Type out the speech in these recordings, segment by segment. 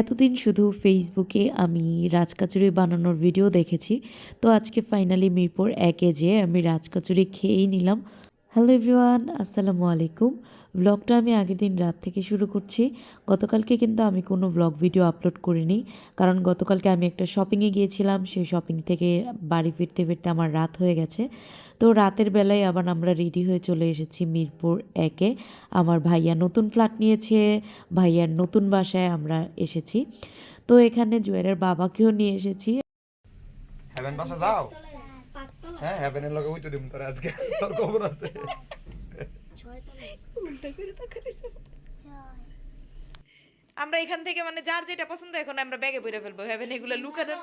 এতদিন শুধু ফেসবুকে আমি রাজকাচুরি বানানোর ভিডিও দেখেছি। তো আজকে ফাইনালি মিরপুর একে যেয়ে আমি রাজকাচুরি খেয়েই নিলাম। হ্যালো এভরিওয়ান আসসালামু আলাইকুম। ব্লগটা আমি আগের দিন রাত থেকে শুরু করছি। গতকালকে কিন্তু আমি কোনো ব্লগ ভিডিও আপলোড করিনি। কারণ গতকালকে আমি একটা শপিংয়ে গিয়েছিলাম। সেই শপিং থেকে বাড়ি ফিরতে ফিরতে আমার রাত হয়ে গেছে। তো রাতের বেলায় আবার আমরা রেডি হয়ে চলে এসেছি মিরপুর একে। আমার ভাইয়া নতুন ফ্ল্যাট নিয়েছে। ভাইয়ার নতুন বাসায় আমরা এসেছি। তো এখানে জুয়েলের বাবাকেও নিয়ে এসেছি। হ্যাভেন বাসা যাও? হ্যাঁ হ্যাভেনের লগে হইতো দিম তোর আজকে। তোর খবর আছে। আমরা এখান থেকে মানে যার যেটা পছন্দ এখন আমরা ব্যাগে বইরে ফেলব। হ্যাঁ এগুলো লুকানোর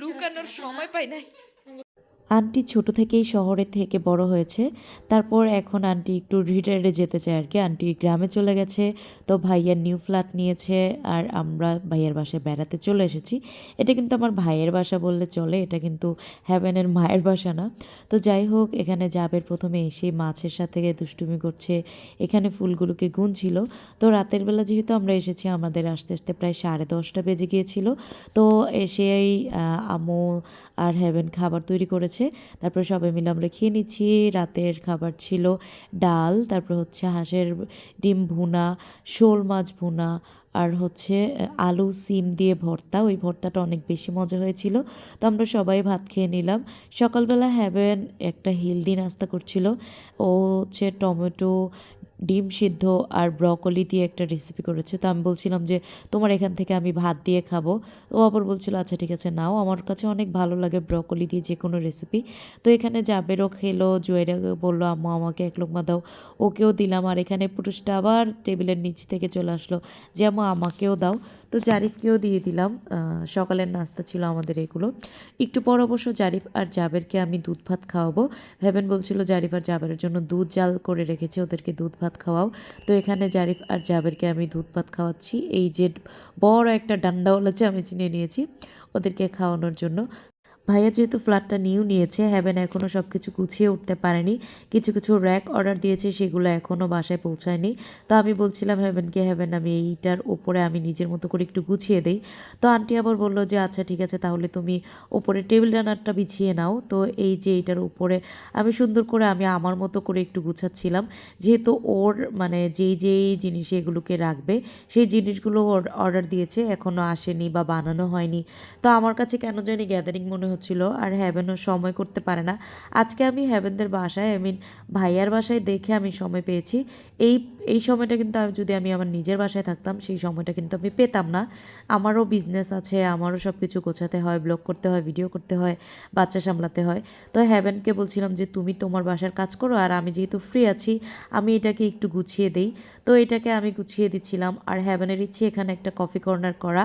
লুকানোর সময় পাই নাই। আন্টি ছোট থেকেই শহরে থেকে বড় হয়েছে। তারপর এখন আন্টি একটু রিটায়ারে যেতে চায় আর কি আন্টি গ্রামে চলে গেছে, তো ভাইয়ার নিউ ফ্ল্যাট নিয়েছে আর আমরা ভাইয়ের বাসায় বেড়াতে চলে এসেছি। এটা কিন্তু আমার ভাইয়ের বাসা বললে চলে, এটা কিন্তু হ্যাভেনের মায়ের বাসা না। তো যাই হোক, এখানে জাবের প্রথমে এসে মাছের সাথে দুষ্টুমি করছে, এখানে ফুলগুলোকে গুনছিল। তো রাতের বেলা যেহেতু আমরা এসেছি, আমাদের আসতে আসতে প্রায় সাড়ে দশটা বেজে গিয়েছিল। তো এসেই আম্মু আর হ্যাভেন খাবার তৈরি করেছে। তারপর সবাই মিলে আমরা খেয়ে নিচ্ছি। রাতের খাবার ছিল ডাল, তারপর হচ্ছে হাঁসের ডিম ভুনা, শোল মাছ ভুনা, আর হচ্ছে আলু সিম দিয়ে ভর্তা। ওই ভর্তাটা অনেক বেশি মজা হয়েছিল। তো আমরা সবাই ভাত খেয়ে নিলাম। সকালবেলা হ্যাভেন একটা হেলদি নাস্তা করছিল। ও হচ্ছে টমেটো ডিম সিদ্ধ আর ব্রকলি দিয়ে একটা রেসিপি করেছে। তো আমি বলছিলাম যে, তোমার এখান থেকে আমি ভাত দিয়ে খাব। ও আবার বলছিল আচ্ছা ঠিক আছে, নাও। আমার কাছে অনেক ভালো লাগে ব্রকলি দিয়ে যে কোনো রেসিপি তো এখানে জাবেরও খেলো জুয়েরা বলল, আম্মু, আমাকে এক লোকমা দাও। ওকেও দিলাম। আর এখানে পুরুষটা আবার টেবিলের নিচ থেকে চলে আসলো যে, আম্মু, আমাকেও দাও। তো জারিফকেও দিয়ে দিলাম। সকালের নাস্তা ছিল আমাদের এগুলো। একটু পর অবশ্য জারিফ আর জাবেরকে আমি দুধ ভাত খাওয়াবো। ভেবেন বলছিল, জারিফ আর জাবেরের জন্য দুধ জাল করে রেখেছে, ওদেরকে দুধ ভাত খাওয়াও। তো এখানে জারিফ আর জাবেরকে আমি দুধ ভাত খাওয়াচ্ছি। এই যে বড় একটা ডান্ডাওয়ালা চামচ নিয়ে নিয়েছি, ওদেরকে খাওয়ানোর জন্য। ভাইয়া যেহেতু ফ্ল্যাটটা নিউ নিয়েছে হ্যাভেন এখনও সব কিছু গুছিয়ে উঠতে পারেনি। কিছু কিছু র্যাক অর্ডার দিয়েছে, সেগুলো এখনও বাসায় পৌঁছায়নি। তো আমি বলছিলাম হ্যাভেনকে হ্যাভেন আমি এইটার ওপরে আমি নিজের মতো করে একটু গুছিয়ে দেই। তো আন্টি আবার বলল যে আচ্ছা ঠিক আছে, তাহলে তুমি ওপরে টেবিল রানারটা বিছিয়ে নাও। তো এই যে এইটার উপরে আমি সুন্দর করে, আমি আমার মতো করে একটু গুছাচ্ছিলাম। যেহেতু ওর মানে যেই যেই জিনিস এগুলোকে রাখবে, সেই জিনিসগুলো ওর অর্ডার দিয়েছে এখনও আসেনি বা বানানো হয়নি। তো আমার কাছে কেন জানি গ্যাদারিং মনে হচ্ছিল আর হ্যাভেনও সময় করতে পারে না। আজকে আমি হ্যাভেনদের বাসায় আই মিন ভাইয়ার বাসায় দেখে আমি সময় পেয়েছি। এই এই সময়টা কিন্তু আমি, যদি আমি আমার নিজের বাসায় থাকতাম, সেই সময়টা কিন্তু আমি পেতাম না। আমারও বিজনেস আছে, আমারও সব কিছু গোছাতে হয় ব্লগ করতে হয় ভিডিও করতে হয়, বাচ্চা সামলাতে হয়। তো হ্যাভেনকে বলছিলাম যে, তুমি তোমার বাসার কাজ করো, আর আমি যেহেতু ফ্রি আছি, আমি এটাকে একটু গুছিয়ে দেই। তো এটাকে আমি গুছিয়ে দিচ্ছিলাম, আর হ্যাভেনের ইচ্ছে এখানে একটা কফি কর্নার করা।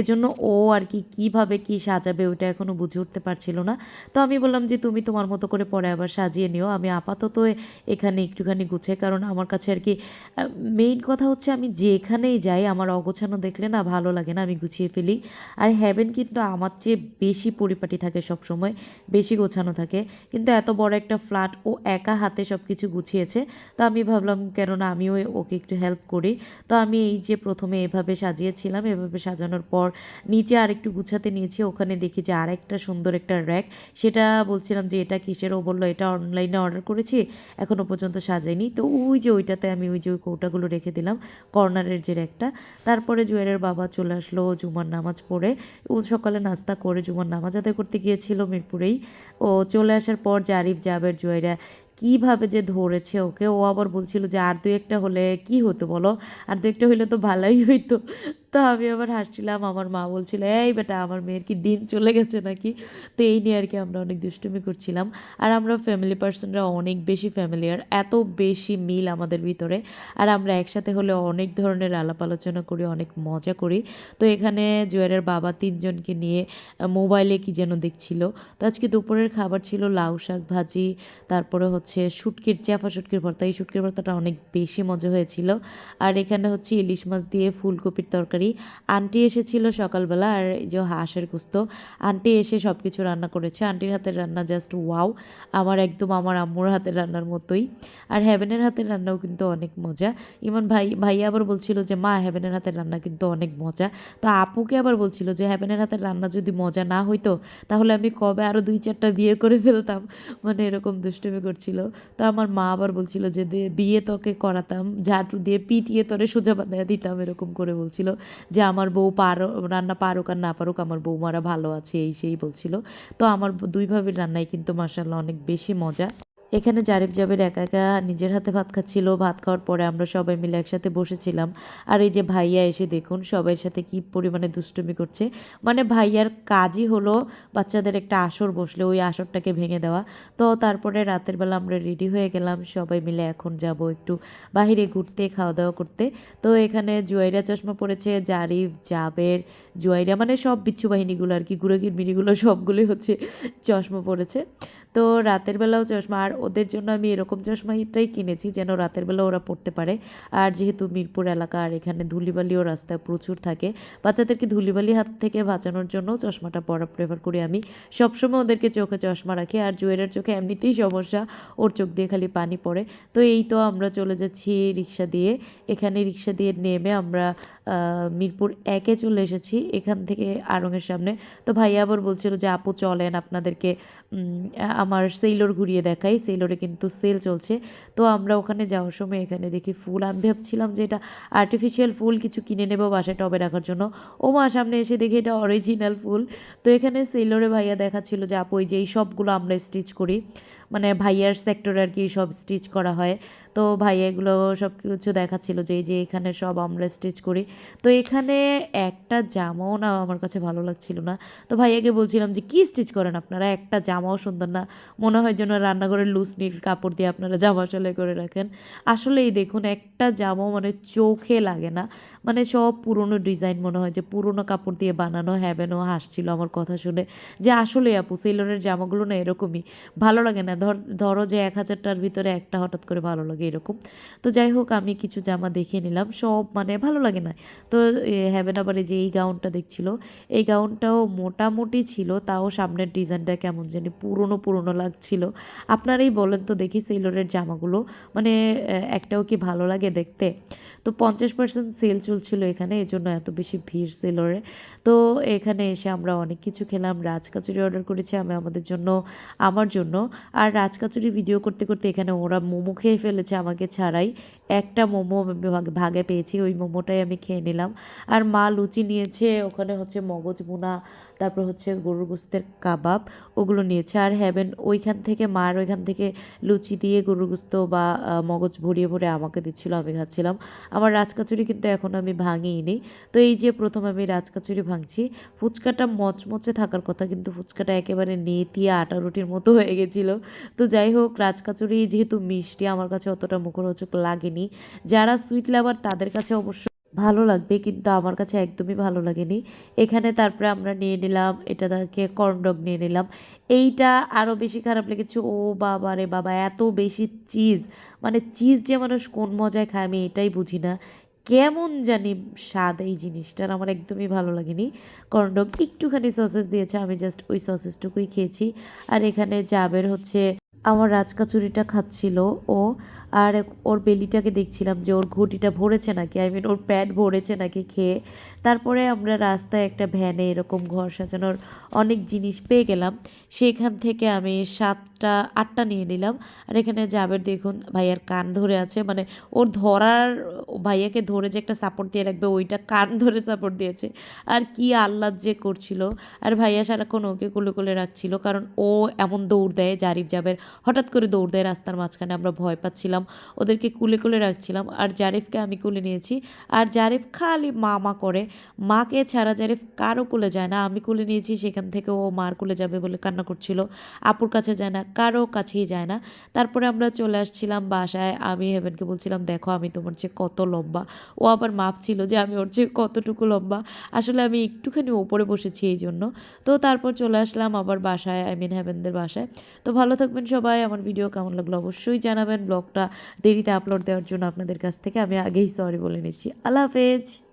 এজন্য ও আর কি, কীভাবে কি সাজাবে ওটা এখনও বুঝে উঠতে পারছিল না। তো আমি বললাম যে, তুমি তোমার মতো করে পরে আবার সাজিয়ে নিও। আমি আপাতত এখানে একটুখানি গুছে। কারণ আমার কাছে আর কি মেইন কথা হচ্ছে আমি যেখানেই যাই, আমার অগোছানো দেখলে না ভালো লাগে না, আমি গুছিয়ে ফেলি। আর হ্যাভেন কিন্তু আমার চেয়ে বেশি পরিপাটি থাকে সব সময় বেশি গোছানো থাকে। কিন্তু এত বড় একটা ফ্ল্যাট ও একা হাতে সব কিছু গুছিয়েছে, তো আমি ভাবলাম, কেননা আমিও ওকে একটু হেল্প করি। তো আমি এই যে প্রথমে এভাবে সাজিয়েছিলাম, এভাবে সাজানোর পর নিচে আরেকটু গুছাতে নিয়েছি। ওখানে দেখি যে আরেকটা সুন্দর একটা র্যাক। সেটা বলছিলাম যে এটা কিসের? ও বলল, এটা অনলাইনে অর্ডার করেছি এখনও পর্যন্ত সাজাইনি তো ওই যে ওইটাতে আমি ওই যে ওই কৌটাগুলো রেখে দিলাম, কর্নারের যে র্যাকটা। তারপরে জুয়েলের বাবা চলে আসলো জুমার নামাজ পড়ে। ও সকালে নাস্তা করে জুমার নামাজ আদায় করতে গিয়েছিল মিরপুরেই। ও চলে আসার পর জারিফ জাবের জুয়েরা কীভাবে যে ধরেছে ওকে? ও আবার বলছিল যে, আর দু একটা হলে কি হতো বলো? আর দু একটা হইলে তো ভালোই হইতো। তো আমি আবার হাসছিলাম। আমার মা বলছিল, এই বেটা, আমার মেয়ের কি দিন চলে গেছে নাকি? তো এই নিয়ে আর কি আমরা অনেক দুষ্টুমি করছিলাম। আর আমরা ফ্যামিলি পার্সনরা অনেক বেশি ফ্যামিলিয়ার এত বেশি মিল আমাদের ভিতরে। আর আমরা একসাথে হলে অনেক ধরনের আলাপ আলোচনা করি, অনেক মজা করি। তো এখানে জুয়ারের বাবা তিনজনকে নিয়ে মোবাইলে কি যেন দেখছিল। তো আজকে দুপুরের খাবার ছিল লাউ শাক ভাজি, তারপরে হচ্ছে শুটকির চ্যাফা শুটকির ভর্তা। এই শুটকির ভর্তাটা অনেক বেশি মজা হয়েছিল। আর এখানে হচ্ছে ইলিশ মাছ দিয়ে ফুলকপির তরকারি। আন্টি এসেছিল সকালবেলা, আর যে হাঁসের কুস্ত আন্টি এসে সব কিছু রান্না করেছে। আন্টির হাতের রান্না জাস্ট ওয়াও আমার একদম আমার আম্মুর হাতের রান্নার মতোই। আর হ্যাভেনের হাতের রান্নাও কিন্তু অনেক মজা। ইমন ভাই, ভাইয়া আবার বলছিল যে, মা হ্যাভেনের হাতের রান্না কিন্তু অনেক মজা। তো আপুকে আবার বলছিল যে হ্যাভেনের হাতের রান্না যদি মজা না হইতো, তাহলে আমি কবে আরও দুই চারটা বিয়ে করে ফেলতাম? মানে এরকম দুষ্টুমি করছিল। তো আমার মা আবার বলছিল যে বিয়ে তোকে করাতাম ঝাঁটু দিয়ে পিটিয়ে তোরে সোজা বানায় দিতাম, এরকম করে বলছিল। যে, আমার বউ পারো, রান্না পারুক আর না পারুক, আমার বৌমারা ভালো আছে, এই সেই বলছিল। তো আমার দুইভাবে রান্নায় কিন্তু মার্শাল্লাহ অনেক বেশি মজা। এখানে জারিফ জাবের একা একা নিজের হাতে ভাত খাচ্ছিল, ভাত খাওয়ার পরে আমরা সবাই মিলে একসাথে বসেছিলাম। আর এই যে ভাইয়া এসে দেখুন সবার সাথে কি পরিমাণে দুষ্টুমি করছে। মানে ভাইয়ার কাজই হলো বাচ্চাদের একটা আসর বসলে, ওই আসরটাকে ভেঙে দেওয়া। তো তারপরে রাতের বেলা আমরা রেডি হয়ে গেলাম, সবাই মিলে এখন যাব একটু বাইরে ঘুরতে খাওয়া দাওয়া করতে। তো এখানে জুয়াইরা চশমা পড়েছে জারিফ জাবের জুয়াইরা মানে সব বিচ্ছু বাহিনীগুলো আর কি গুড়াগির মিনিগুলো সবগুলোই হচ্ছে চশমা পড়েছে তো রাতের বেলাও চশমা, আর ওদের জন্য আমি এরকম চশমাটাই কিনেছি যেন রাতের বেলা ওরা পড়তে পারে। আর যেহেতু মিরপুর এলাকা আর এখানে ধুলিবালিও রাস্তায় প্রচুর থাকে, বাচ্চাদেরকে ধুলিবালি হাত থেকে বাঁচানোর জন্য চশমাটা পরা প্রেফার করি আমি। সবসময় ওদেরকে চোখে চশমা রাখি আর জুয়েলের চোখে এমনিতেই সমস্যা, ওর চোখ দিয়ে খালি পানি পড়ে। তো এই তো আমরা চলে যাচ্ছি রিক্সা দিয়ে। এখানে রিক্সা দিয়ে নেমে আমরা মিরপুর একে চলে এসেছি এখান থেকে আড়ংয়ের সামনে। তো ভাইয়া আবার বলছিল যে, আপু চলেন, আপনাদেরকে আমার সেইলোর ঘুরিয়ে দেখাই। সেইলোরে কিন্তু সেল চলছে। তো আমরা ওখানে যাওয়ার সময় এখানে দেখি ফুল। আমি ভাবছিলাম যে, এটা আর্টিফিশিয়াল ফুল কিছু কিনে নেব বাসায় টবে রাখার জন্য। ও মা সামনে এসে দেখি এটা অরিজিনাল ফুল। তো এখানে সেইলোরে ভাইয়া দেখাচ্ছিল যে, আপু, এই যে এই সবগুলো আমরা স্টিচ করি। মানে ভাইয়ার সেক্টরে আর কি সব স্টিচ করা হয়। তো ভাইয়া এগুলো সব কিছু দেখাচ্ছিল যে যে এখানে সব আমরা স্টিচ করি। তো এখানে একটা জামাও না আমার কাছে ভালো লাগছিল না। তো ভাইয়াকে বলছিলাম যে, কী স্টিচ করেন আপনারা? একটা জামাও সুন্দর না। মনে হয় যেন রান্নাঘরের লুজ নিট কাপড় দিয়ে আপনারা জামা সেলাই করে রাখেন। আসলেই দেখুন, একটা জামাও মানে চোখে লাগে না। মানে সব পুরনো ডিজাইন মনে হয় যে, পুরনো কাপড় দিয়ে বানানো হ্যাবেনও হাসছিল আমার কথা শুনে। যে আসলে আপু সেলরের জামাগুলো না এরকমই। ভালো লাগে না ধর, ধরো যে এক হাজারটার ভিতরে একটা হঠাৎ করে ভালো লাগে এরকম। তো যাই হোক, আমি কিছু জামা দেখে নিলাম, সব মানে ভালো লাগে না। তো হ্যাভেন আবার যে এই গাউনটা দেখছিল, এই গাউনটাও মোটামুটি ছিল, তাও সামনের ডিজাইনটা কেমন জানি পুরনো পুরনো লাগছিল। আপনারাই বলেন তো দেখি সেলরের জামাগুলো মানে একটাও কি ভালো লাগে দেখতে? তো পঞ্চাশ পার্সেন্ট সেল চলছিল এখানে এই জন্য এত বেশি ভিড় সেলরে তো এখানে এসে আমরা অনেক কিছু খেলাম রাজকাচুরি অর্ডার করেছি আমি আমাদের জন্য, আমার জন্য। আর রাজকাচুরি ভিডিও করতে করতে এখানে ওরা মোমো খেয়ে ফেলেছে আমাকে ছাড়াই। একটা মোমো ভাগ- পেয়েছি, ওই মোমোটাই আমি খেয়ে নিলাম। আর মা লুচি নিয়েছে, ওখানে হচ্ছে মগজ ভুনা, তারপর হচ্ছে গরুর গোস্তের কাবাব, ওগুলো নিয়েছে। আর হ্যাভেন ওইখান থেকে মার ওইখান থেকে লুচি দিয়ে গরুর গোস্ত বা মগজ ভরিয়ে ভরে আমাকে দিচ্ছিল, আমি খাচ্ছিলাম। আমার রাজকাচুরি কিন্তু এখন আমি ভাঙিনি তো এই যে প্রথম আমি রাজকাচুরি ভাঙছি, ফুচকাটা মচমচে থাকার কথা কিন্তু ফুচকাটা একেবারে নেতিয়ে আটা রুটির মতো হয়ে গেছিল। তো যাই হোক, রাজকাচুরি যেহেতু মিষ্টি, আমার কাছে অতটা মুখরোচক লাগেনি। যারা সুইট লাভার তাদের কাছে অবশ্য ভালো লাগবে কিন্তু আমার কাছে একদমই ভালো লাগেনি। এখানে তারপরে আমরা নিয়ে নিলাম এটা থেকে কর্নডগ নিয়ে নিলাম। এইটা আরও বেশি খারাপ লেগেছে, ও বাবা রে বাবা, এত বেশি চিজ মানে চিজ যে মানুষ কোন মজায় খায় আমি এটাই বুঝি না। কেমন জানি স্বাদ এই জিনিসটার, আমার একদমই ভালো লাগেনি। কর্নডগ একটুখানি সসেস দিয়েছে, আমি জাস্ট ওই সসেসটুকুই খেয়েছি। আর এখানে জাবের হচ্ছে আমার রাজকাচুরিটা খাচ্ছিল ও আর ওর বেলিটাকে দেখছিলাম যে ওর ঘটিটা ভরেছে নাকি আই মিন ওর প্যান্ট ভরেছে নাকি খেয়ে। তারপরে আমরা রাস্তায় একটা ভ্যানে এরকম ঘর সাজানোর অনেক জিনিস পেয়ে গেলাম। সেখান থেকে আমি সাতটা আটটা নিয়ে নিলাম। আর এখানে জাবের দেখুন, ভাইয়ার কান ধরে আছে মানে ওর ধরার ভাইয়াকে ধরে যে একটা সাপোর্ট দিয়ে রাখবে, ওইটা কান ধরে সাপোর্ট দিয়েছে। আর কি আহ্লাদ যে করছিল। আর ভাইয়া সারাক্ষণ ওকে কুলে কুলে রাখছিল, কারণ ও এমন দৌড় দেয়, জারিফ জাবের। হঠাৎ করে দৌড় দেয় রাস্তার মাঝখানে, আমরা ভয় পাচ্ছিলাম। ওদেরকে কুলে কুলে রাখছিলাম। আর জারিফকে আমি কুলে নিয়েছি। আর জারিফ খালি মা মা করে। মাকে ছাড়া জারিফ কারও কুলে যায় না। আমি কুলে নিয়েছি, সেখান থেকে ও মার কুলে যাবে বলে কান্না করছিল। আপুর কাছে যায় না। কারও কাছেই যায় না। তারপরে আমরা চলে আসছিলাম বাসায়। আমি হেভেনকে বলছিলাম, দেখো, আমি তোমার চেয়ে কত লম্বা। ও আবার মাপ ছিল যে আমি ওর চেয়ে কতটুকু লম্বা। আসলে আমি একটুখানি ওপরে বসেছি এই জন্য তো তারপর চলে আসলাম আবার বাসায় আই মিন হেভেনদের বাসায়। তো ভালো থাকবেন সবাই। আমার ভিডিও কেমন লাগল অবশ্যই জানাবেন। ব্লগটা দেরিতে আপলোড দেওয়ার জন্য আপনাদের কাছ থেকে আমি আগেই সরি বলে নিচ্ছি। আল্লাহ হাফেজ।